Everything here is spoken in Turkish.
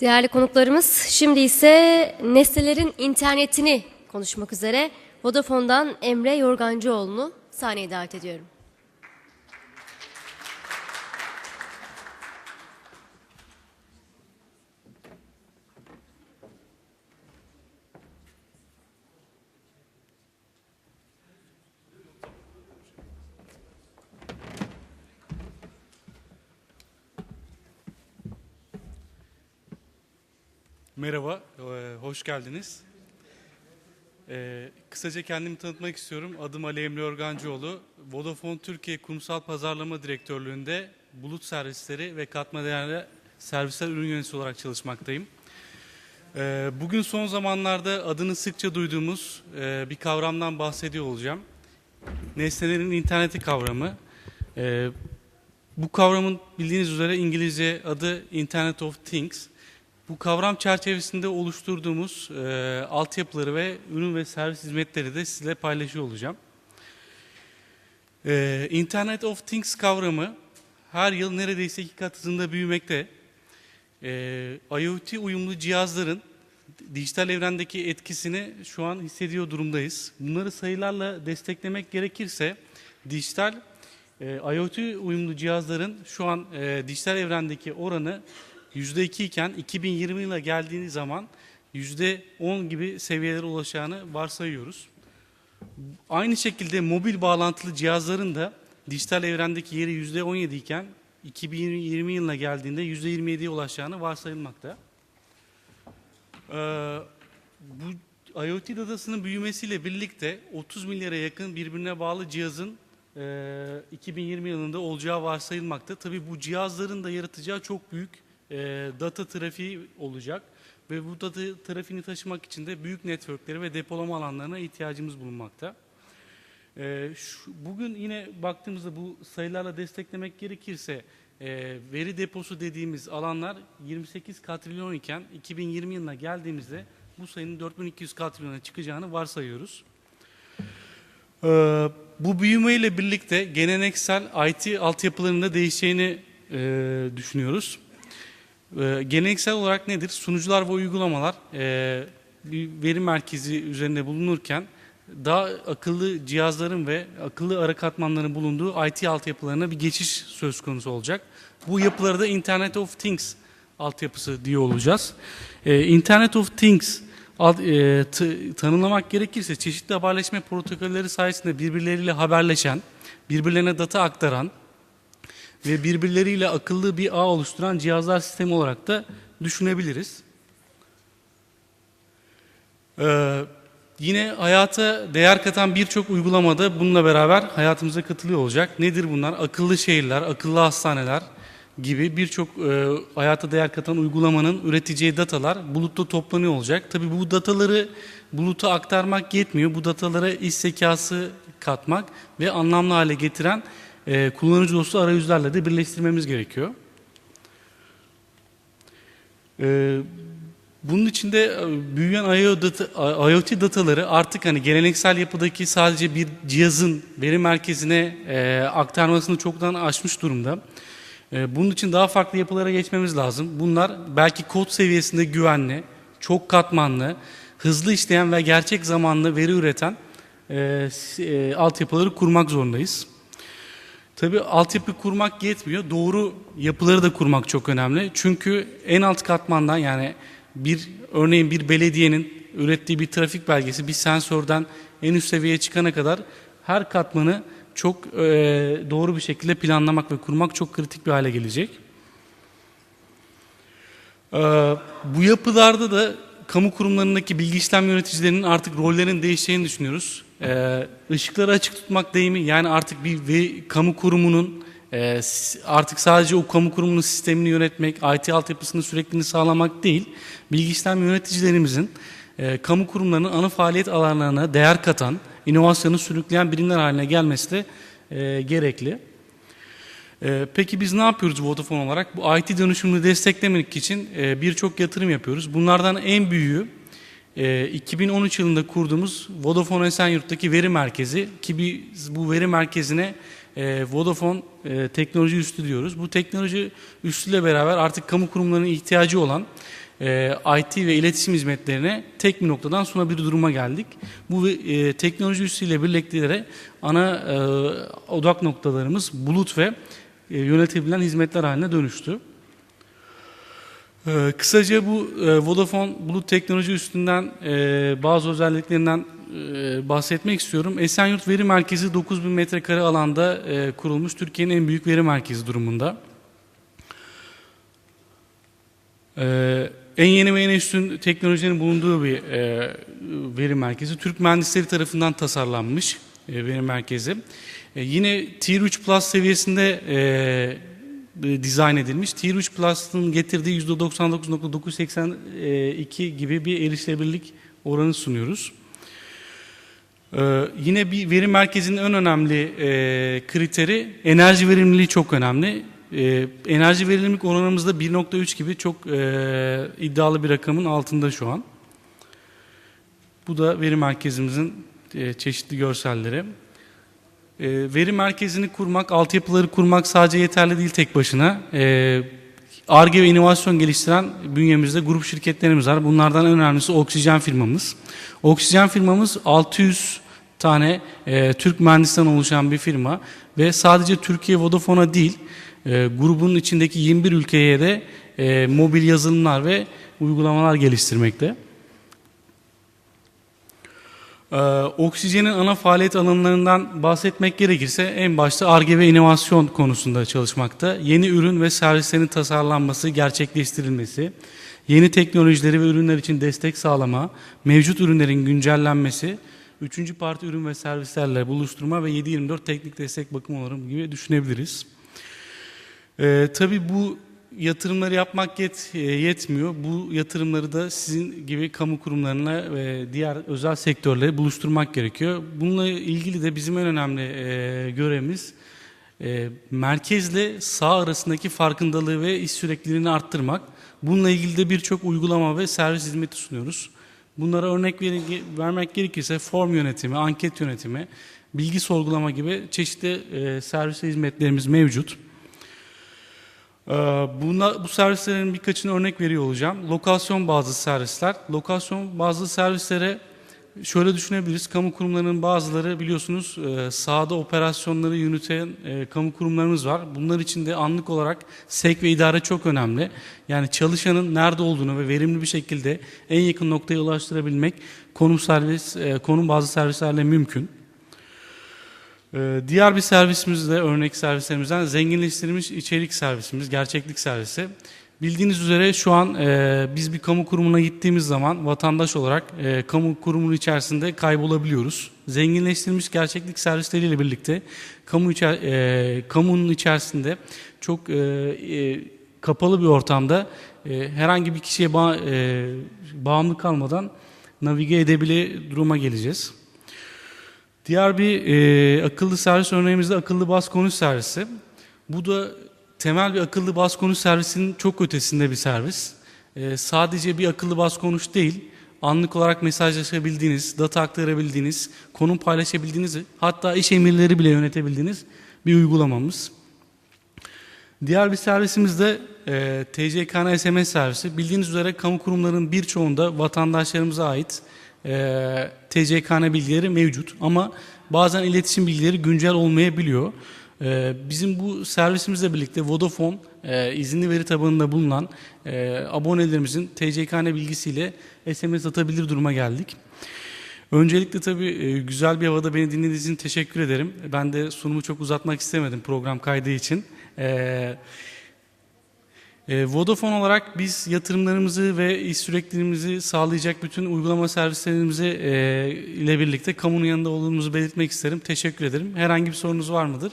Değerli konuklarımız, şimdi ise nesnelerin internetini konuşmak üzere Vodafone'dan Emre Yorgancıoğlu'nu sahneye davet ediyorum. Merhaba, e, hoş geldiniz. E, kısaca kendimi tanıtmak istiyorum. Adım Ali Emre Organcıoğlu. Vodafone Türkiye Kurumsal Pazarlama Direktörlüğü'nde bulut servisleri ve katma değerli servisler ürün yöneticisi olarak çalışmaktayım. E, bugün son zamanlarda adını sıkça duyduğumuz bir kavramdan bahsediyor olacağım. Nesnelerin interneti kavramı. Bu kavramın bildiğiniz üzere İngilizce adı Internet of Things. Bu kavram çerçevesinde oluşturduğumuz e, altyapıları ve ürün ve servis hizmetleri de sizinle paylaşıyor olacağım. E, Internet of Things kavramı her yıl neredeyse iki kat hızında büyümekte. E, IoT uyumlu cihazların dijital evrendeki etkisini şu an hissediyor durumdayız. Bunları sayılarla desteklemek gerekirse dijital e, IoT uyumlu cihazların şu an e, dijital evrendeki oranı %2 iken 2020 yıla geldiğiniz zaman %10 gibi seviyelere ulaşacağını varsayıyoruz. Aynı şekilde mobil bağlantılı cihazların da dijital evrendeki yeri %17 iken 2020 yılına geldiğinde %27'ye ulaşacağını varsayılmakta. Ee, bu IoT datasının büyümesiyle birlikte 30 milyara yakın birbirine bağlı cihazın e, 2020 yılında olacağı varsayılmakta. Tabii bu cihazların da yaratacağı çok büyük e, data trafiği olacak ve bu data trafiğini taşımak için de büyük networkleri ve depolama alanlarına ihtiyacımız bulunmakta. E, şu, bugün yine baktığımızda bu sayılarla desteklemek gerekirse e, veri deposu dediğimiz alanlar 28 katrilyon iken 2020 yılına geldiğimizde bu sayının 4200 katrilyona çıkacağını varsayıyoruz. Ee, bu büyümeyle birlikte geleneksel IT altyapılarında değişeceğini e, düşünüyoruz. Ee, geleneksel olarak nedir? Sunucular ve uygulamalar e, veri merkezi üzerinde bulunurken daha akıllı cihazların ve akıllı ara katmanların bulunduğu IT altyapılarına bir geçiş söz konusu olacak. Bu yapılara da Internet of Things altyapısı diye olacağız. Ee, Internet of Things e, tanımlamak gerekirse çeşitli haberleşme protokolleri sayesinde birbirleriyle haberleşen, birbirlerine data aktaran ve birbirleriyle akıllı bir ağ oluşturan cihazlar sistemi olarak da düşünebiliriz. Ee, yine hayata değer katan birçok uygulamada bununla beraber hayatımıza katılıyor olacak. Nedir bunlar? Akıllı şehirler, akıllı hastaneler gibi birçok e, hayata değer katan uygulamanın üreteceği datalar bulutta toplanıyor olacak. Tabii bu dataları buluta aktarmak yetmiyor. Bu datalara iş zekası katmak ve anlamlı hale getiren e, kullanıcı dostu arayüzlerle de birleştirmemiz gerekiyor. E, bunun içinde e, büyüyen IoT, data, IoT dataları artık hani geleneksel yapıdaki sadece bir cihazın veri merkezine e, aktarmasını çoktan aşmış durumda. E, bunun için daha farklı yapılara geçmemiz lazım. Bunlar belki kod seviyesinde güvenli, çok katmanlı, hızlı işleyen ve gerçek zamanlı veri üreten e, e, altyapıları kurmak zorundayız. Tabii altyapı kurmak yetmiyor. Doğru yapıları da kurmak çok önemli. Çünkü en alt katmandan yani bir örneğin bir belediyenin ürettiği bir trafik belgesi bir sensörden en üst seviyeye çıkana kadar her katmanı çok e, doğru bir şekilde planlamak ve kurmak çok kritik bir hale gelecek. Ee, bu yapılarda da kamu kurumlarındaki bilgi işlem yöneticilerinin artık rollerinin değişeceğini düşünüyoruz. Ee, ışıkları açık tutmak deyimi yani artık bir ve, kamu kurumunun e, artık sadece o kamu kurumunun sistemini yönetmek, IT altyapısının sürekliliğini sağlamak değil, bilgi işlem yöneticilerimizin e, kamu kurumlarının ana faaliyet alanlarına değer katan, inovasyonu sürükleyen birimler haline gelmesi de e, gerekli. Ee, peki biz ne yapıyoruz Vodafone olarak? Bu IT dönüşümünü desteklemek için e, birçok yatırım yapıyoruz. Bunlardan en büyüğü e, 2013 yılında kurduğumuz Vodafone Esenyurt'taki veri merkezi ki biz bu veri merkezine e, Vodafone e, teknoloji üstü diyoruz. Bu teknoloji üstüyle beraber artık kamu kurumlarının ihtiyacı olan e, IT ve iletişim hizmetlerine tek bir noktadan sunabilir duruma geldik. Bu teknoloji üssüyle birlikte ana odak noktalarımız bulut ve e, yönetebilen hizmetler haline dönüştü. Ee, kısaca bu e, Vodafone Bulut teknoloji üstünden e, bazı özelliklerinden e, bahsetmek istiyorum. Esenyurt Veri Merkezi 9000 metrekare alanda kurulmuş Türkiye'nin en büyük veri merkezi durumunda. En yeni ve en üstün teknolojinin bulunduğu bir veri merkezi. Türk mühendisleri tarafından tasarlanmış veri merkezi. Yine Tier 3 Plus seviyesinde e, e, dizayn edilmiş. Tier 3 Plus'ın getirdiği %99.982 gibi bir erişilebilirlik oranı sunuyoruz. Ee, yine bir veri merkezinin en önemli e, kriteri enerji verimliliği çok önemli. Ee, enerji verimlilik oranımızda 1.3 gibi çok e, iddialı bir rakamın altında şu an. Bu da veri merkezimizin e, çeşitli görselleri. E, veri merkezini kurmak, altyapıları kurmak sadece yeterli değil tek başına. ARGE ve inovasyon geliştiren bünyemizde grup şirketlerimiz var. Bunlardan en önemlisi Oksijen firmamız. Oksijen firmamız 600 tane e, Türk mühendisten oluşan bir firma ve sadece Türkiye Vodafone'a değil e, grubun içindeki 21 ülkeye de e, mobil yazılımlar ve uygulamalar geliştirmekte. Ee, oksijenin ana faaliyet alanlarından bahsetmek gerekirse en başta ARGE ve inovasyon konusunda çalışmakta. Yeni ürün ve servislerin tasarlanması, gerçekleştirilmesi, yeni teknolojileri ve ürünler için destek sağlama, mevcut ürünlerin güncellenmesi, üçüncü parti ürün ve servislerle buluşturma ve 7-24 teknik destek bakım onarım gibi düşünebiliriz. Ee, tabii bu yatırımları yapmak yet, e, yetmiyor. Bu yatırımları da sizin gibi kamu kurumlarına ve diğer özel sektörle buluşturmak gerekiyor. Bununla ilgili de bizim en önemli e, görevimiz e, merkezle sağ arasındaki farkındalığı ve iş sürekliliğini arttırmak. Bununla ilgili de birçok uygulama ve servis hizmeti sunuyoruz. Bunlara örnek ver- vermek gerekirse form yönetimi, anket yönetimi, bilgi sorgulama gibi çeşitli e, servis hizmetlerimiz mevcut. Ee, Buna, bu servislerin birkaçını örnek veriyor olacağım. Lokasyon bazlı servisler. Lokasyon bazlı servislere şöyle düşünebiliriz. Kamu kurumlarının bazıları biliyorsunuz e, sahada operasyonları yürüten e, kamu kurumlarımız var. Bunlar için de anlık olarak sevk ve idare çok önemli. Yani çalışanın nerede olduğunu ve verimli bir şekilde en yakın noktaya ulaştırabilmek konum servis, e, konum bazlı servislerle mümkün. Ee, Diğer bir servisimiz de örnek servislerimizden zenginleştirilmiş içerik servisimiz, gerçeklik servisi. Bildiğiniz üzere şu an e, biz bir kamu kurumuna gittiğimiz zaman vatandaş olarak e, kamu kurumunun içerisinde kaybolabiliyoruz. Zenginleştirilmiş gerçeklik servisleriyle birlikte kamu içer, e, kamunun içerisinde çok e, e, kapalı bir ortamda e, herhangi bir kişiye bağ, e, bağımlı kalmadan navige edebile duruma geleceğiz. Diğer bir e, akıllı servis örneğimiz de akıllı bas konuş servisi. Bu da temel bir akıllı bas konuş servisinin çok ötesinde bir servis. E, sadece bir akıllı bas konuş değil, anlık olarak mesajlaşabildiğiniz, data aktarabildiğiniz, konum paylaşabildiğiniz, hatta iş emirleri bile yönetebildiğiniz bir uygulamamız. Diğer bir servisimiz de e, TCKN SMS servisi. Bildiğiniz üzere kamu kurumlarının birçoğunda vatandaşlarımıza ait e, TCKN bilgileri mevcut ama bazen iletişim bilgileri güncel olmayabiliyor. E, bizim bu servisimizle birlikte Vodafone e, izinli veri tabanında bulunan e, abonelerimizin TCKN bilgisiyle SMS atabilir duruma geldik. Öncelikle tabii e, güzel bir havada beni dinlediğiniz için teşekkür ederim. Ben de sunumu çok uzatmak istemedim program kaydı için. Ee, e, Vodafone olarak biz yatırımlarımızı ve iş sürekliliğimizi sağlayacak bütün uygulama servislerimizi e, ile birlikte kamunun yanında olduğumuzu belirtmek isterim. Teşekkür ederim. Herhangi bir sorunuz var mıdır?